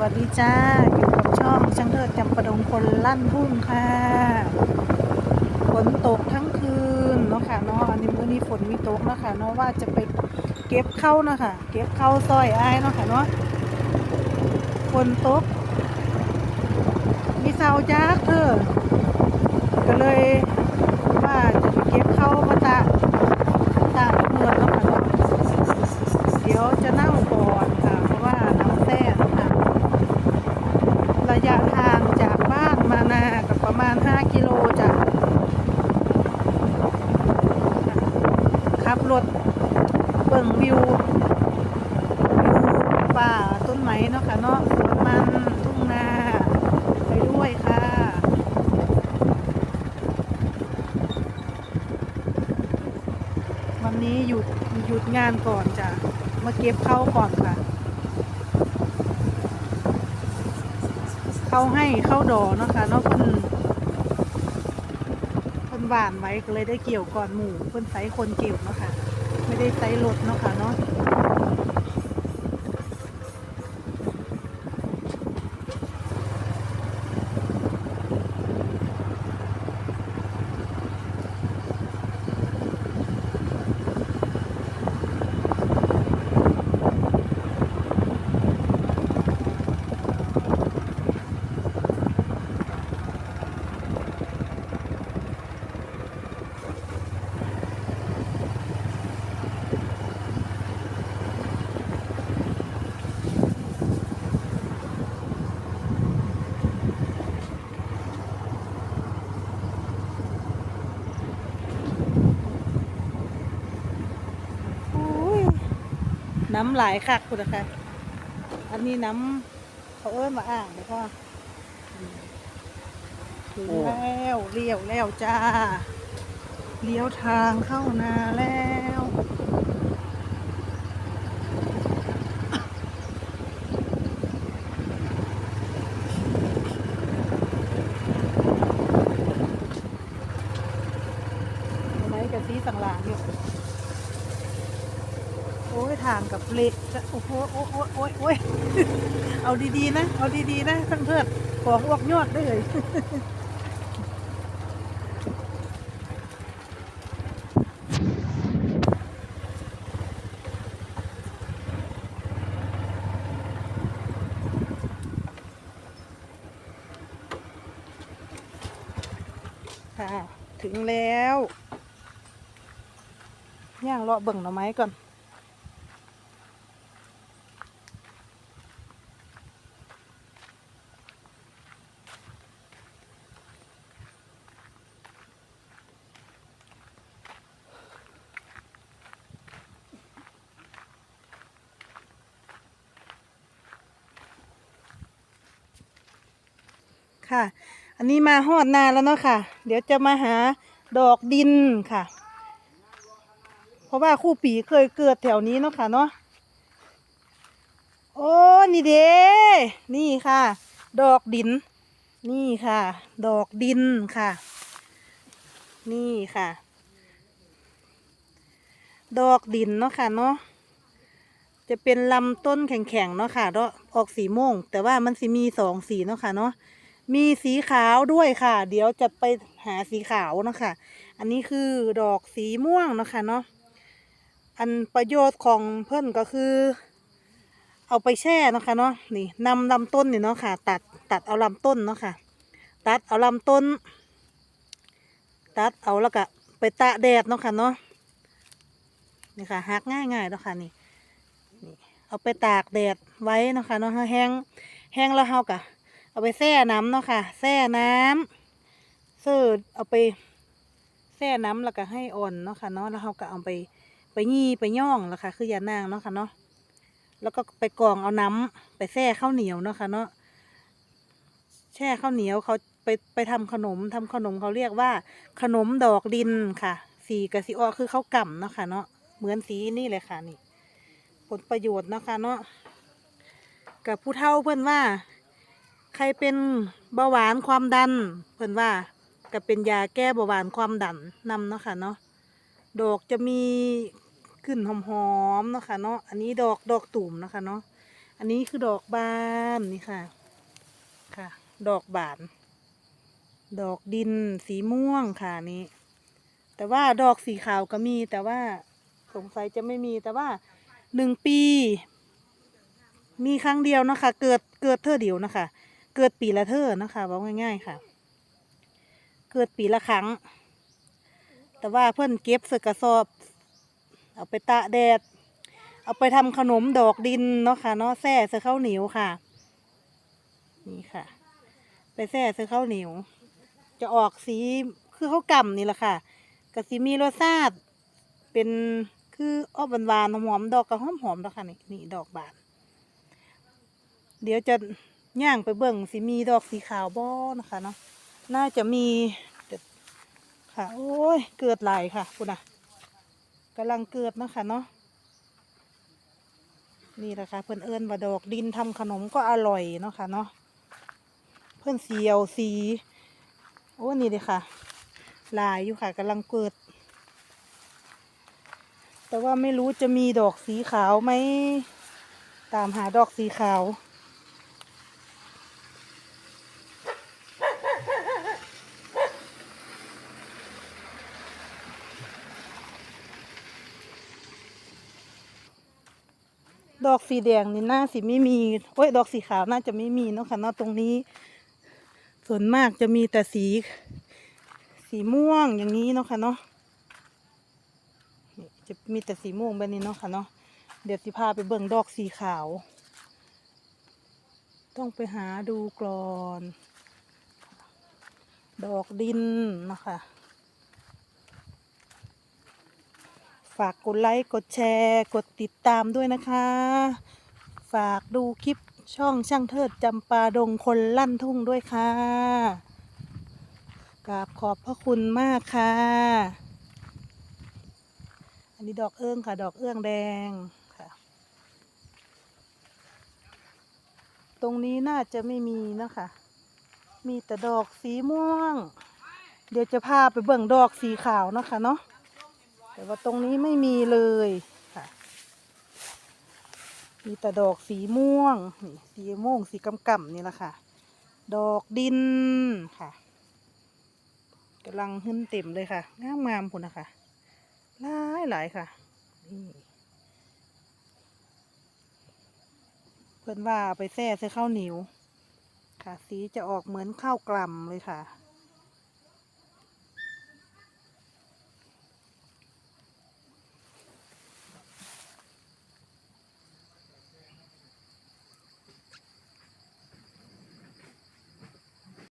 วัสดีจ้า อยู่กับช่องช่างเลิศจำประดงคนลั่นทุ่งค่ะฝนตกทั้งคืนเนาะค่ะเนาะอันนี้มื้อนี้ฝนมีตกเนาะค่ะเนาะว่าจะไปเก็บเข้าเนาะค่ะเก็บเข้าซอยอ้ายเนาะค่ะเนาะฝนตก มีเสาจักเธอก็เลยว่าจะไปเก็บเข้ามาตาตาเมืองเนาะค่ะเนาะเดี๋ยวจะเน่าก่อนค่ะ เพราะว่าน้ำแท้ค่ะ ระยะทางจากบ้านมานากับประมาณ 5 กิโลจ้ะขับรถเบิ่งวิว วิวป่าต้นไม้เนาะค่ะเนาะสวนมันทุ่งนาไปด้วยค่ะวันนี้หยุดหยุดงานก่อนจ้ะมาเก็บเข้าวก่อนค่ะ เขาให้เข้าดอเนาะค่ะเนาะเพิ่นเพิ่นหวานไว้ก็เลยได้เกี่ยวก่อนหมู่เพิ่นใส่คนเกี่ยวเนาะค่ะ ไม่ได้ใส่รถเนาะค่ะเนาะ โอ้ย น้ำหลายคักคุณนะคะ อันนี้น้ำเขาเอิ้นมาอ่างเดี๋ยวพ่อถึงแล้วเลี้ยวแล้วจ้า เลี้ยวทางเข้านาแล้ว ทำไมกับซีสังหลางอยู่โอ้ ยทางกับเละจะโอ้โหโอ้โหโอ้ยโอ้ยเอาดีๆนะ เอาดีๆนะทั้งเพื่อนของอวกยอดได้เลยค่ะ ถึงแล้วย่างเลาะเบิ่งหน่อไม้ก่อน ค่ะ อันนี้มาฮอดนาแล้วเนาะค่ะ เดี๋ยวจะมาหาดอกดินค่ะ เพราะว่าคู่ปีเคยเกิดแถวนี้เนาะค่ะเนาะโอ้นี่เด้นี่ค่ะ ดอกดิน นี่ค่ะ ดอกดินค่ะ นี่ค่ะ ดอกดินเนาะค่ะเนาะจะเป็นลำต้นแข็งๆเนาะค่ะเนาะออกสีม่วง แต่ว่ามันสิมีสองสีเนาะค่ะเนาะ มีสีขาวด้วยค่ะ เดี๋ยวจะไปหาสีขาวเนาะค่ะอันนี้คือดอกสีม่วงเนาะค่ะเนาะ อันประโยชน์ของเพิ่อนก็คือ เอาไปแช่เนาะค่ะเนาะ นี่นำลำต้นนี่เนาะค่ะ ตัดตัดเอาลำต้นเนาะค่ะ ตัดเอาลำต้น ตัดเอาแล้วก็ไปตากแดดเนาะค่ะเนาะ นี่ค่ะหักง่ายๆเนาะค่ะนี่นี่ เอาไปตากแดดไว้เนาะค่ะเนาะแห้งแห้งแล้วเฮากะ เอาไปแช่น้ำเนาะค่ะแช่น้ำเสิร์ฟเอาไปแช่น้ำแล้วก็ให้อ่อนเนาะค่ะเนาะแล้วเราก็เอาไปไปยี่ไปย่องแล้วค่ะ คือยานางเนาะค่ะเนาะแล้วก็ไปกรองเอาน้ำไปแช่ข้าวเหนียวเนาะค่ะเนาะแช่ข้าวเหนียวเขาไปไปทำขนมทำขนมเขาเรียกว่า ขนมดอกดินค่ะ สีกับสีออคือข้าวก่ำเนาะค่ะเนาะเหมือนสีนี่เลยค่ะนี่ ผลประโยชน์เนาะค่ะเนาะกับผู้เฒ่าเพื่อนว่า ใครเป็นเบาหวานความดันเพิ่นว่าก็เป็นยาแก้เบาหวานความดันนำเนาะค่ะเนาะดอกจะมีกลิ่นหอมๆเนาะค่ะเนาะอันนี้ดอกดอกตุ่มเนาะค่ะเนาะอันนี้คือดอกบานนี่ค่ะค่ะ ดอกบาน ดอกดินสีม่วงค่ะนี้ แต่ว่าดอกสีขาวก็มีแต่ว่าสงสัยจะไม่มีแต่ว่าหนึ่งปี มีครั้งเดียวนะคะ เกิดเกิดเธอเดียวนะคะ เกิดปีละเธอนะคะว่าง่ายๆค่ะ เกิดปีละครั้ง แต่ว่าเพื่อนเก็บใส่กระสอบ เอาไปตากแดด เอาไปทำขนมดอกดินเนาะค่ะเนาะแซ่ใส่ข้าวเหนียวค่ะ นี่ค่ะ ไปแซ่ใส่ข้าวเหนียว จะออกสีคือข้าวกล่ำนี่แหละค่ะกะสีมีรสชาติเป็นคืออ้อหวานๆหอมๆดอกกระหอมหอมๆแล้วค่ะนี่นี่ดอกบาน เดี๋ยวจะ ย่างไปเบิ่งสิมีดอกสีขาวบ่นะคะเนาะน่าจะมีค่ะโอ้ยเกิดหลายค่ะคุณน่ะกำลังเกิดนะคะเนาะนี่แหละค่ะเพื่อนเอิญว่าดอกดินทำขนมก็อร่อยเนาะค่ะเนาะเพื่อนเสียวสีโอ้นี่เลยค่ะลายอยู่ค่ะกำลังเกิด แต่ว่าไม่รู้จะมีดอกสีขาวไหมตามหาดอกสีขาว ดอกสีแดงนี่น่าสิไม่มีโอ้ยดอกสีขาวน่าจะไม่มีเนาะค่ะเนาะตรงนี้ ส่วนมากจะมีแต่สี สีม่วงอย่างนี้เนาะค่ะเนาะจะมีแต่สีม่วงแบบนี้เนาะค่ะเนาะเดี๋ยวสิพาไปเบิ่งดอกสีขาว ต้องไปหาดูก่อน ดอกดินเนาะค่ะ ฝากกดไลค์กดแชร์ กดติดตามด้วยนะคะ ฝากดูคลิปช่องช่างเทิดจำปาดงคนลั่นทุ่งด้วยค่ะกราบขอบพระคุณมากค่ะ อันนี้ดอกเอื้องค่ะ ดอกเอื้องแดงค่ะ ตรงนี้น่าจะไม่มีนะคะ มีแต่ดอกสีม่วง เดี๋ยวจะพาไปเบิ่งดอกสีขาวนะคะเนาะ แต่ว่าตรงนี้ไม่มีเลยค่ะ มีแต่ดอกสีม่วงนี่สีม่วงสีกำกำๆนี่แหละค่ะ ดอกดินค่ะกำลังหึ้นเต็มเลยค่ะงามงามๆพุ่นะคะหลายหลายๆค่ะนี่เพื่อนว่าเอาไปแซ่ใส่ข้าวเหนียวค่ะ สีจะออกเหมือนข้าวกล่ำเลยค่ะ